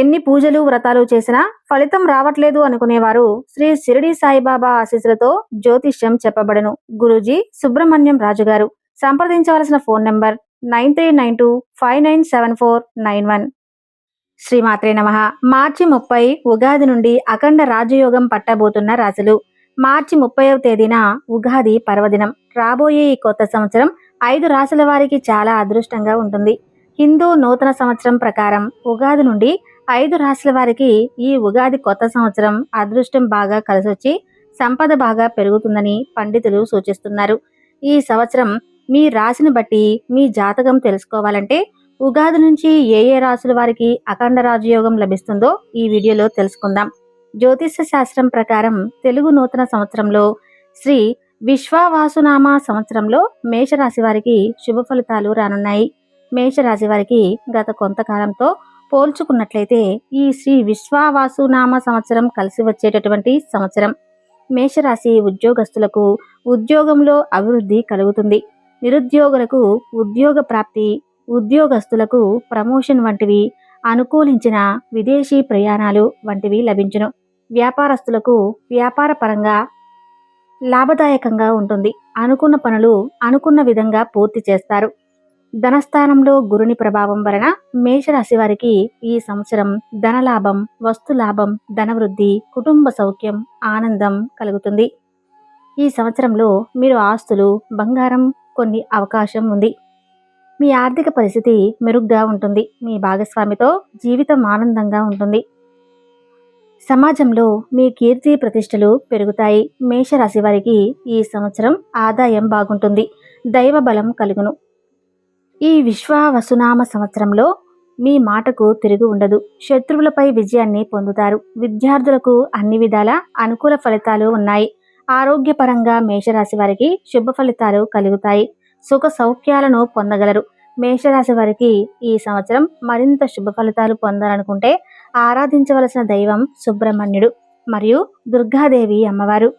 ఎన్ని పూజలు వ్రతాలు చేసినా ఫలితం రావట్లేదు అనుకునేవారు శ్రీ షిరిడి సాయిబాబా ఆశీస్సులతో జ్యోతిష్యం చెప్పబడను. గురూజీ సుబ్రహ్మణ్యం రాజు గారు సంప్రదించవలసిన phone number nine three nine two five nine seven four nine one. శ్రీమాత్రే నమ. మార్చి ముప్పై ఉగాది నుండి అఖండ రాజయోగం పట్టబోతున్న రాశులు మార్చి ముప్పైవ తేదీన ఉగాది పర్వదినం. రాబోయే ఈ కొత్త సంవత్సరం ఐదు రాశుల వారికి చాలా అదృష్టంగా ఉంటుంది. హిందూ నూతన సంవత్సరం ప్రకారం ఉగాది నుండి ఐదు రాశుల వారికి ఈ ఉగాది కొత్త సంవత్సరం అదృష్టం బాగా కలిసొచ్చి సంపద బాగా పెరుగుతుందని పండితులు సూచిస్తున్నారు. ఈ సంవత్సరం మీ రాశిని బట్టి మీ జాతకం తెలుసుకోవాలంటే ఉగాది నుంచి ఏ ఏ రాశుల వారికి అఖండ రాజయోగం లభిస్తుందో ఈ వీడియోలో తెలుసుకుందాం. జ్యోతిష శాస్త్రం ప్రకారం తెలుగు నూతన సంవత్సరంలో శ్రీ విశ్వావాసునామ సంవత్సరంలో మేషరాశి వారికి శుభ ఫలితాలు రానున్నాయి. మేషరాశి వారికి గత కొంతకాలంతో పోల్చుకున్నట్లయితే ఈ శ్రీ విశ్వావాసునామ సంవత్సరం కలిసి వచ్చేటటువంటి సంవత్సరం. మేషరాశి ఉద్యోగస్తులకు ఉద్యోగంలో అభివృద్ధి కలుగుతుంది. నిరుద్యోగులకు ఉద్యోగ ప్రాప్తి ఉద్యోగస్తులకు ప్రమోషన్ వంటివి అనుకూలించిన విదేశీ ప్రయాణాలు వంటివి లభించును. వ్యాపారస్తులకు వ్యాపార పరంగా లాభదాయకంగా ఉంటుంది. అనుకున్న పనులు అనుకున్న విధంగా పూర్తి చేస్తారు. ధనస్థానంలో గురుని ప్రభావం వలన మేషరాశి వారికి ఈ సంవత్సరం ధనలాభం వస్తులాభం ధనవృద్ధి కుటుంబ సౌఖ్యం ఆనందం కలుగుతుంది. ఈ సంవత్సరంలో మీరు ఆస్తులు బంగారం కొన్ని అవకాశం ఉంది. మీ ఆర్థిక పరిస్థితి మెరుగ్గా ఉంటుంది. మీ భాగస్వామితో జీవితం ఆనందంగా ఉంటుంది. సమాజంలో మీ కీర్తి ప్రతిష్టలు పెరుగుతాయి. మేషరాశి వారికి ఈ సంవత్సరం ఆదాయం బాగుంటుంది. దైవ బలం కలుగును. ఈ విశ్వావసునామ సంవత్సరంలో మీ మాటకు తిరిగి ఉండదు. శత్రువులపై విజయాన్ని పొందుతారు. విద్యార్థులకు అన్ని విధాల అనుకూల ఫలితాలు ఉన్నాయి. ఆరోగ్యపరంగా మేషరాశి వారికి శుభ ఫలితాలు కలుగుతాయి. సుఖ సౌఖ్యాలను పొందగలరు. మేషరాశి వారికి ఈ సంవత్సరం మరింత శుభ ఫలితాలు పొందాలనుకుంటే ఆరాధించవలసిన దైవం సుబ్రహ్మణ్యుడు మరియు దుర్గాదేవి అమ్మవారు.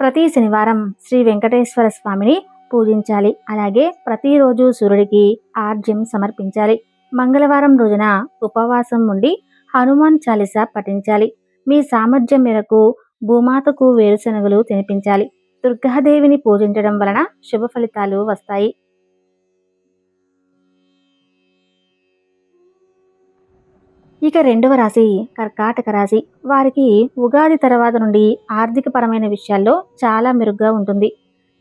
ప్రతి శనివారం శ్రీ వెంకటేశ్వర స్వామిని పూజించాలి. అలాగే ప్రతిరోజు సూర్యుడికి ఆర్జ్యం సమర్పించాలి. మంగళవారం రోజున ఉపవాసం ఉండి హనుమాన్ చాలీసా పఠించాలి. మీ సామర్థ్యం మేరకు భూమాతకు వేరుశనగలు తినిపించాలి. దుర్గాదేవిని పూజించడం వలన శుభ ఫలితాలు వస్తాయి. ఇక రెండవ రాశి కర్కాటక రాశి. వారికి ఉగాది తర్వాత నుండి ఆర్థికపరమైన విషయాల్లో చాలా మెరుగ్గా ఉంటుంది.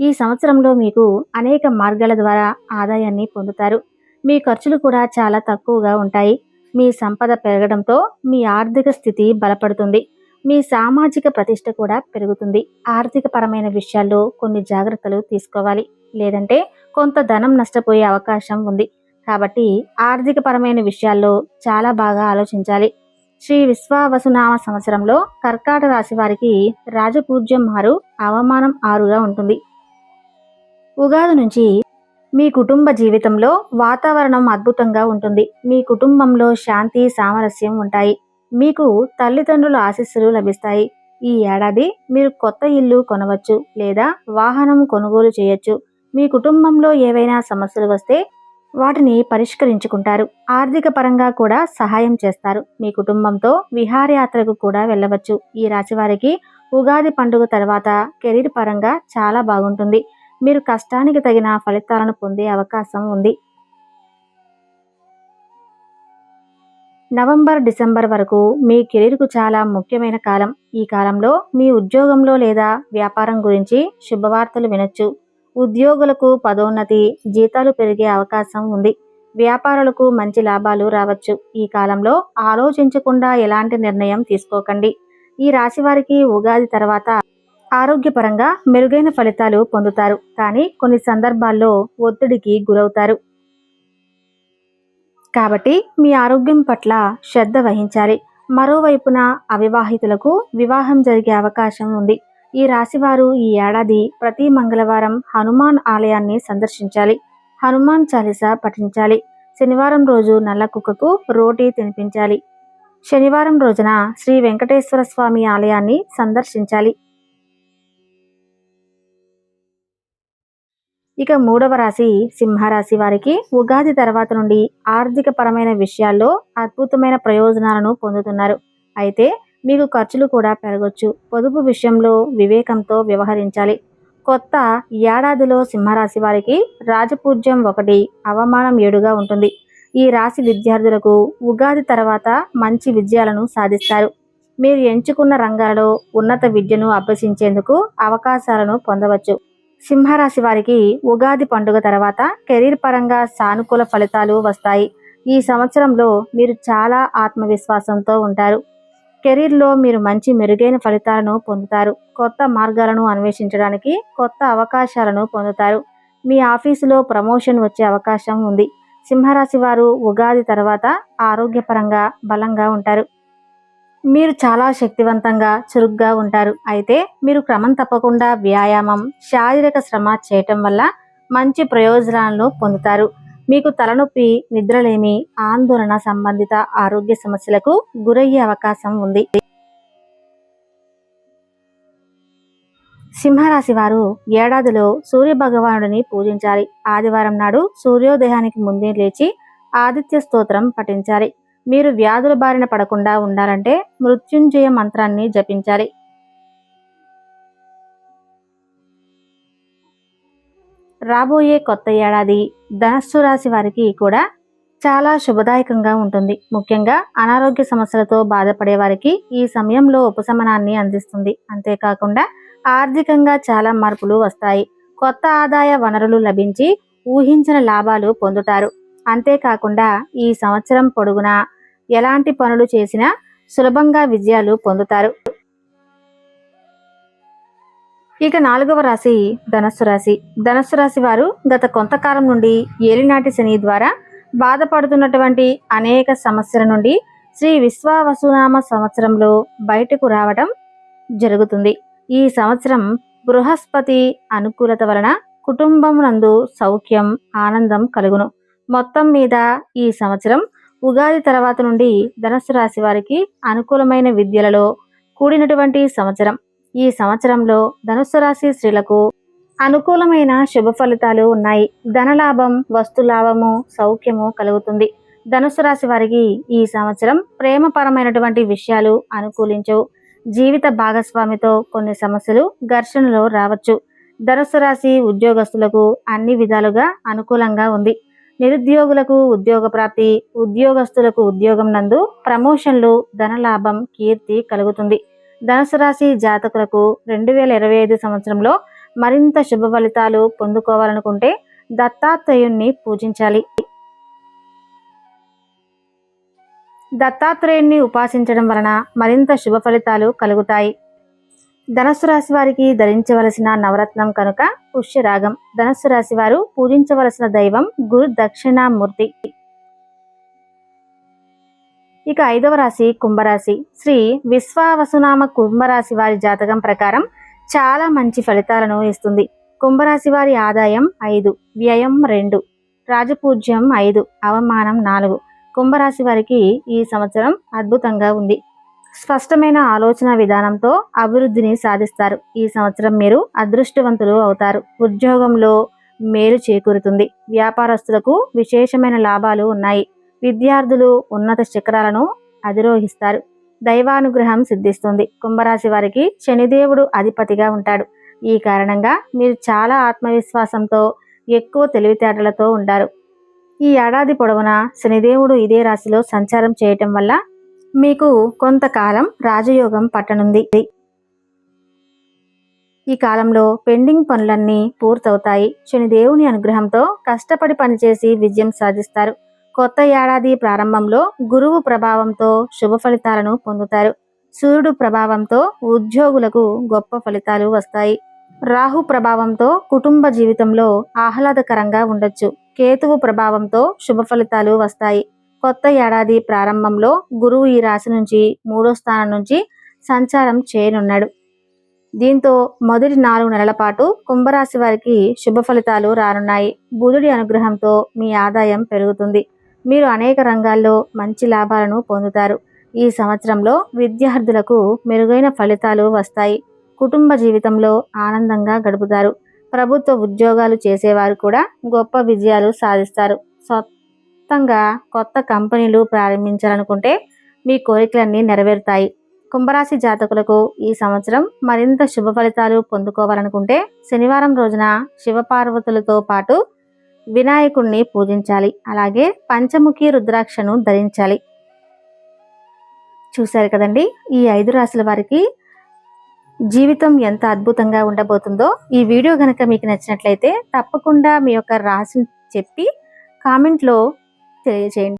ఈ సంవత్సరంలో మీకు అనేక మార్గాల ద్వారా ఆదాయాన్ని పొందుతారు. మీ ఖర్చులు కూడా చాలా తక్కువగా ఉంటాయి. మీ సంపద పెరగడంతో మీ ఆర్థిక స్థితి బలపడుతుంది. మీ సామాజిక ప్రతిష్ట కూడా పెరుగుతుంది. ఆర్థిక పరమైన విషయాల్లో కొన్ని జాగ్రత్తలు తీసుకోవాలి. లేదంటే కొంత ధనం నష్టపోయే అవకాశం ఉంది. కాబట్టి ఆర్థిక పరమైన విషయాల్లో చాలా బాగా ఆలోచించాలి. శ్రీ విశ్వావసునామ సంవత్సరంలో కర్కాట రాశి వారికి రాజపూజ్యం ఆరు అవమానం ఆరుగా ఉంటుంది. ఉగాది నుంచి మీ కుటుంబ జీవితంలో వాతావరణం అద్భుతంగా ఉంటుంది. మీ కుటుంబంలో శాంతి సామరస్యం ఉంటాయి. మీకు తల్లిదండ్రుల ఆశీస్సులు లభిస్తాయి. ఈ ఏడాది మీరు కొత్త ఇల్లు కొనవచ్చు లేదా వాహనం కొనుగోలు చేయొచ్చు. మీ కుటుంబంలో ఏవైనా సమస్యలు వస్తే వాటిని పరిష్కరించుకుంటారు. ఆర్థిక పరంగా కూడా సహాయం చేస్తారు. మీ కుటుంబంతో విహారయాత్రకు కూడా వెళ్ళవచ్చు. ఈ రాశి వారికి ఉగాది పండుగ తర్వాత కెరీర్ పరంగా చాలా బాగుంటుంది. మీరు కష్టానికి తగిన ఫలితాలను పొందే అవకాశం ఉంది. నవంబర్ డిసెంబర్ వరకు మీ కెరీర్కు చాలా ముఖ్యమైన కాలం. ఈ కాలంలో మీ ఉద్యోగంలో లేదా వ్యాపారం గురించి శుభవార్తలు వినొచ్చు. ఉద్యోగులకు పదోన్నతి జీతాలు పెరిగే అవకాశం ఉంది. వ్యాపారులకు మంచి లాభాలు రావచ్చు. ఈ కాలంలో ఆలోచించకుండా ఎలాంటి నిర్ణయం తీసుకోకండి. ఈ రాశి వారికి ఉగాది తర్వాత ఆరోగ్యపరంగా మెరుగైన ఫలితాలు పొందుతారు. కానీ కొన్ని సందర్భాల్లో ఒత్తిడికి గురవుతారు. కాబట్టి మీ ఆరోగ్యం పట్ల శ్రద్ధ వహించాలి. మరోవైపున అవివాహితులకు వివాహం జరిగే అవకాశం ఉంది. ఈ రాశివారు ఈ ఏడాది ప్రతి మంగళవారం హనుమాన్ ఆలయాన్ని సందర్శించాలి. హనుమాన్ చాలీసా పఠించాలి. శనివారం రోజు నల్ల కుక్కకు రోటీ తినిపించాలి. శనివారం రోజున శ్రీ వెంకటేశ్వర స్వామి ఆలయాన్ని సందర్శించాలి. ఇక మూడవ రాశి సింహరాశి వారికి ఉగాది తర్వాత నుండి ఆర్థిక పరమైన విషయాల్లో అద్భుతమైన ప్రయోజనాలను పొందుతున్నారు. అయితే మీకు ఖర్చులు కూడా పెరగొచ్చు. పొదుపు విషయంలో వివేకంతో వ్యవహరించాలి. కొత్త ఏడాదిలో సింహరాశి వారికి రాజపూజ్యం ఒకటి అవమానం ఏడుగా ఉంటుంది. ఈ రాశి విద్యార్థులకు ఉగాది తర్వాత మంచి విజయాలను సాధిస్తారు. మీరు ఎంచుకున్న రంగాలలో ఉన్నత విద్యను అభ్యసించేందుకు అవకాశాలను పొందవచ్చు. సింహరాశి వారికి ఉగాది పండుగ తర్వాత కెరీర్ పరంగా సానుకూల ఫలితాలు వస్తాయి. ఈ సంవత్సరంలో మీరు చాలా ఆత్మవిశ్వాసంతో ఉంటారు. కెరీర్లో మీరు మంచి మెరుగైన ఫలితాలను పొందుతారు. కొత్త మార్గాలను అన్వేషించడానికి కొత్త అవకాశాలను పొందుతారు. మీ ఆఫీసులో ప్రమోషన్ వచ్చే అవకాశం ఉంది. సింహరాశి వారు ఉగాది తర్వాత ఆరోగ్యపరంగా బలంగా ఉంటారు. మీరు చాలా శక్తివంతంగా చురుగ్గా ఉంటారు. అయితే మీరు క్రమం తప్పకుండా వ్యాయామం శారీరక శ్రమ చేయటం వల్ల మంచి ప్రయోజనాలను పొందుతారు. మీకు తలనొప్పి నిద్రలేమి ఆందోళన సంబంధిత ఆరోగ్య సమస్యలకు గురయ్యే అవకాశం ఉంది. సింహరాశి వారు ఏడాదిలో సూర్య భగవానుడిని పూజించాలి. ఆదివారం నాడు సూర్యోదయానికి ముందే లేచి ఆదిత్య స్తోత్రం పఠించాలి. మీరు వ్యాధుల బారిన పడకుండా ఉండాలంటే మృత్యుంజయ మంత్రాన్ని జపించాలి. రాబోయే కొత్త ఏడాది ధనస్సు రాశి వారికి కూడా చాలా శుభదాయకంగా ఉంటుంది. ముఖ్యంగా అనారోగ్య సమస్యలతో బాధపడే వారికి ఈ సమయంలో ఉపశమనాన్ని అందిస్తుంది. అంతేకాకుండా ఆర్థికంగా చాలా మార్పులు వస్తాయి. కొత్త ఆదాయ వనరులు లభించి ఊహించిన లాభాలు పొందుతారు. అంతేకాకుండా ఈ సంవత్సరం పొడుగునా ఎలాంటి పనులు చేసినా సులభంగా విజయాలు పొందుతారు. ఇక నాలుగవ రాశి ధనస్సు రాశి. ధనస్సు రాశి వారు గత కొంతకాలం నుండి ఏలినాటి శని ద్వారా బాధపడుతున్నటువంటి అనేక సమస్యల నుండి శ్రీ విశ్వావసునామ సంవత్సరంలో బయటకు రావడం జరుగుతుంది. ఈ సంవత్సరం బృహస్పతి అనుకూలత వలన కుటుంబం నందు సౌఖ్యం ఆనందం కలుగును. మొత్తం మీద ఈ సంవత్సరం ఉగాది తర్వాత నుండి ధనస్సు రాశి వారికి అనుకూలమైన విద్యలలో కూడినటువంటి సంవత్సరం. ఈ సంవత్సరంలో ధనుస్సు రాశి స్త్రీలకు అనుకూలమైన శుభ ఫలితాలు ఉన్నాయి. ధనలాభం వస్తులాభము సౌఖ్యము కలుగుతుంది. ధనుసు రాశి వారికి ఈ సంవత్సరం ప్రేమపరమైనటువంటి విషయాలు అనుకూలించవు. జీవిత భాగస్వామితో కొన్ని సమస్యలు ఘర్షణలో రావచ్చు. ధనుసు రాశి ఉద్యోగస్తులకు అన్ని విధాలుగా అనుకూలంగా ఉంది. నిరుద్యోగులకు ఉద్యోగ ప్రాప్తి ఉద్యోగస్తులకు ఉద్యోగం నందు ప్రమోషన్లు ధనలాభం కీర్తి కలుగుతుంది. ధనుసు రాశి జాతకులకు రెండు వేల ఇరవై ఐదు సంవత్సరంలో మరింత శుభ ఫలితాలు పొందుకోవాలనుకుంటే దత్తాత్రేయుణ్ణి పూజించాలి. దత్తాత్రేయుణ్ణి ఉపాసించడం వలన మరింత శుభ ఫలితాలు కలుగుతాయి. ధనస్సు రాశి వారికి ధరించవలసిన నవరత్నం కనుక పుష్యరాగం. ధనస్సు రాశి వారు పూజించవలసిన దైవం గురు దక్షిణామూర్తి. ఇక ఐదవ రాశి కుంభరాశి. శ్రీ విశ్వావసునామ కుంభరాశి వారి జాతకం ప్రకారం చాలా మంచి ఫలితాలను ఇస్తుంది. కుంభరాశి వారి ఆదాయం ఐదు వ్యయం రెండు రాజపూజ్యం ఐదు అవమానం నాలుగు. కుంభరాశి వారికి ఈ సంవత్సరం అద్భుతంగా ఉంది. స్పష్టమైన ఆలోచన విధానంతో అభివృద్ధిని సాధిస్తారు. ఈ సంవత్సరం మీరు అదృష్టవంతులు అవుతారు. ఉద్యోగంలో మేలు చేకూరుతుంది. వ్యాపారస్తులకు విశేషమైన లాభాలు ఉన్నాయి. విద్యార్థులు ఉన్నత శిఖరాలను అధిరోహిస్తారు. దైవానుగ్రహం సిద్ధిస్తుంది. కుంభరాశి వారికి శనిదేవుడు అధిపతిగా ఉంటాడు. ఈ కారణంగా మీరు చాలా ఆత్మవిశ్వాసంతో ఎక్కువ తెలివితేటలతో ఉంటారు ఈ ఏడాది పొడవునా శనిదేవుడు ఇదే రాశిలో సంచారం చేయటం వల్ల మీకు కొంతకాలం రాజయోగం పట్టనుంది. ఈ కాలంలో పెండింగ్ పనులన్నీ పూర్తవుతాయి. శనిదేవుని అనుగ్రహంతో కష్టపడి పనిచేసి విజయం సాధిస్తారు. కొత్త ఏడాది ప్రారంభంలో గురువు ప్రభావంతో శుభ ఫలితాలను పొందుతారు. సూర్యుడు ప్రభావంతో ఉద్యోగులకు గొప్ప ఫలితాలు వస్తాయి. రాహు ప్రభావంతో కుటుంబ జీవితంలో ఆహ్లాదకరంగా ఉండొచ్చు. కేతువు ప్రభావంతో శుభ ఫలితాలు వస్తాయి. కొత్త ఏడాది ప్రారంభంలో గురువు ఈ రాశి నుంచి మూడో స్థానం నుంచి సంచారం చేయనున్నాడు. దీంతో మొదటి నాలుగు నెలల పాటు కుంభరాశి వారికి శుభ ఫలితాలు రానున్నాయి. బుధుడి అనుగ్రహంతో మీ ఆదాయం పెరుగుతుంది. మీరు అనేక రంగాల్లో మంచి లాభాలను పొందుతారు. ఈ సంవత్సరంలో విద్యార్థులకు మెరుగైన ఫలితాలు వస్తాయి. కుటుంబ జీవితంలో ఆనందంగా గడుపుతారు. ప్రభుత్వ ఉద్యోగాలు చేసేవారు కూడా గొప్ప విజయాలు సాధిస్తారు. సొంతంగా కొత్త కంపెనీలు ప్రారంభించాలనుకుంటే మీ కోరికలన్నీ నెరవేరుతాయి. కుంభరాశి జాతకులకు ఈ సంవత్సరం మరింత శుభ ఫలితాలు పొందుకోవాలనుకుంటే శనివారం రోజున శివపార్వతులతో పాటు వినాయకుణ్ణి పూజించాలి. అలాగే పంచముఖి రుద్రాక్షను ధరించాలి. చూశారు కదండి? ఈ ఐదు రాశుల వారికి జీవితం ఎంత అద్భుతంగా ఉండబోతుందో ఈ వీడియో కనుక మీకు నచ్చినట్లయితే తప్పకుండా మీ యొక్క రాశిని చెప్పి కామెంట్లో తెలియజేయండి